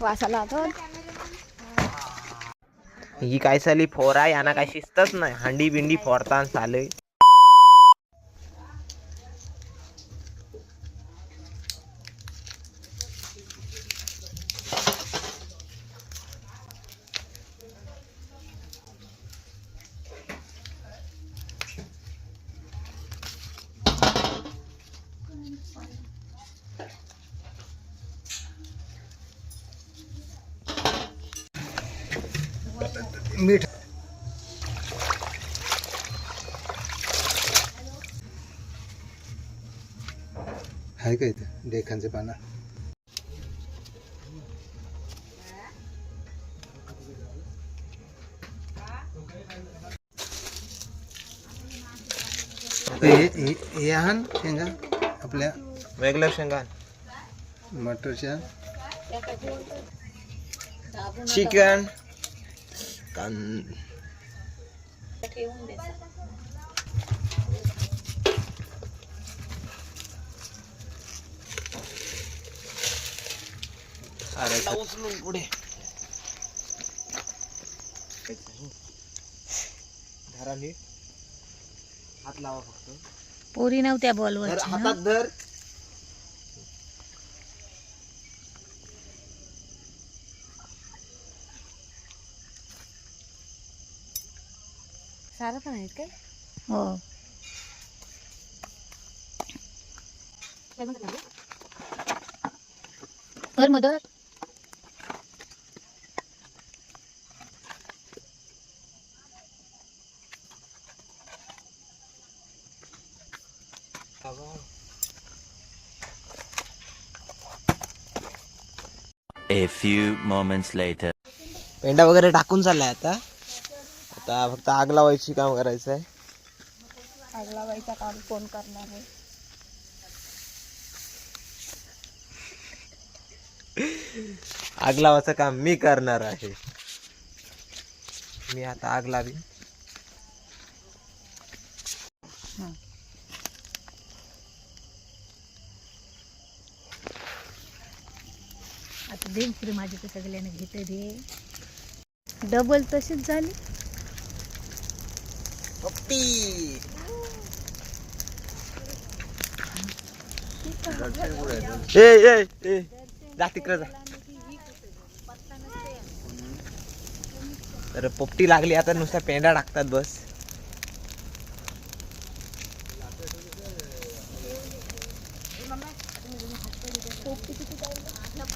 वासाला तर ही काय चाली फोरा यांना काय शिस्तच नाही. हांडी बिंडी फोरताना चालू मीठ. आहे का इथे? देखांचे पानं. हे हे- हे आहान शेंगा आपल्या वेगळं शेंगा मटरच्या. चिकन कान अरे उचलून पुढे. धरा नीट. हात लावा फक्त. पोरी नव्हत्या बॉलवर हातात धर. सारं पण आहेत काय? हो. कर मदत A few moments later. पेंडा वगैरे टाकून चाललाय आता. आता फक्त आग लावायची काम करायचं आहे आगला बाईचा काम कोण करणार आहे? आग लावायचं काम मी करणार आहे. मी आता आग लावी आता दे माझी सगळ्यांना घेते दे. डबल तशीच झाली. ए ए ए. जा तिकडे जा. तर पोपटी लागली आता नुसता पेंडा टाकतात बस.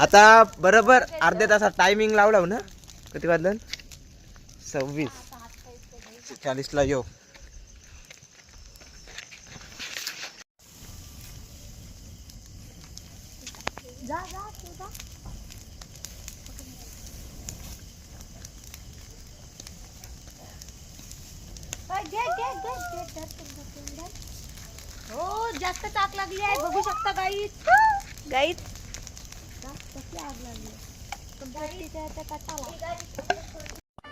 आता बरोबर अर्ध्या तासात टायमिंग लावला ना किती वाजलं सव्वीस. चाळीसला येऊ. हो जास्त ताक लागली आहे बघू शकता गाईत गाईत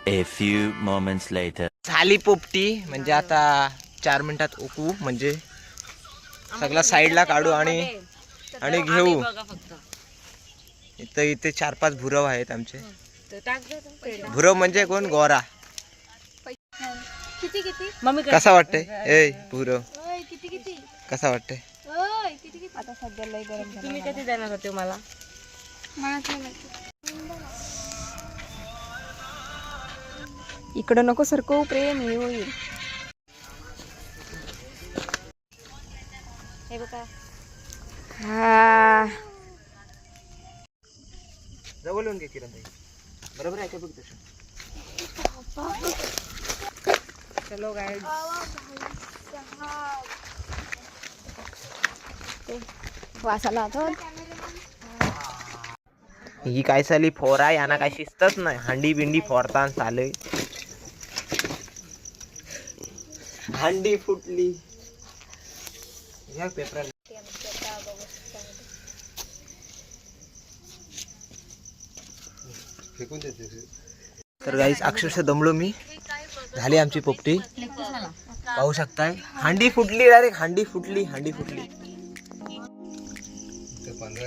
A few moments later. झाली पोपटी म्हणजे आता चार मिनिटात ओकू म्हणजे सगळा साईडला काढू आणि आणि घेऊ. इथं इथे चार पाच भुरव आहेत आमचे. भुरव म्हणजे कोण? गोरा. किती किती? कसा वाटतंय? ए भुरव ओय, किती किती? कसा किती आता सध्या लय गरम तुम्ही कधी देणार होते मला? इकडं नको सरको प्रेम हे होईल. हे बघा. हा. जवळ येऊन घे किरण ताई बरोबर आहे का बघ तसं? चलो गाय वासाला ही काय साली फोरा यांना काय शिस्तच नाही. हांडी बिंडी फोडताना चालय. हांडी फुटली. या पेपर फेकून तर गाईस अक्षरशः दमलो मी. झाली आमची पोपटी. पाहू शकताय. हांडी फुटली डायरेक्ट हांडी फुटली हांडी फुटली. पंधरा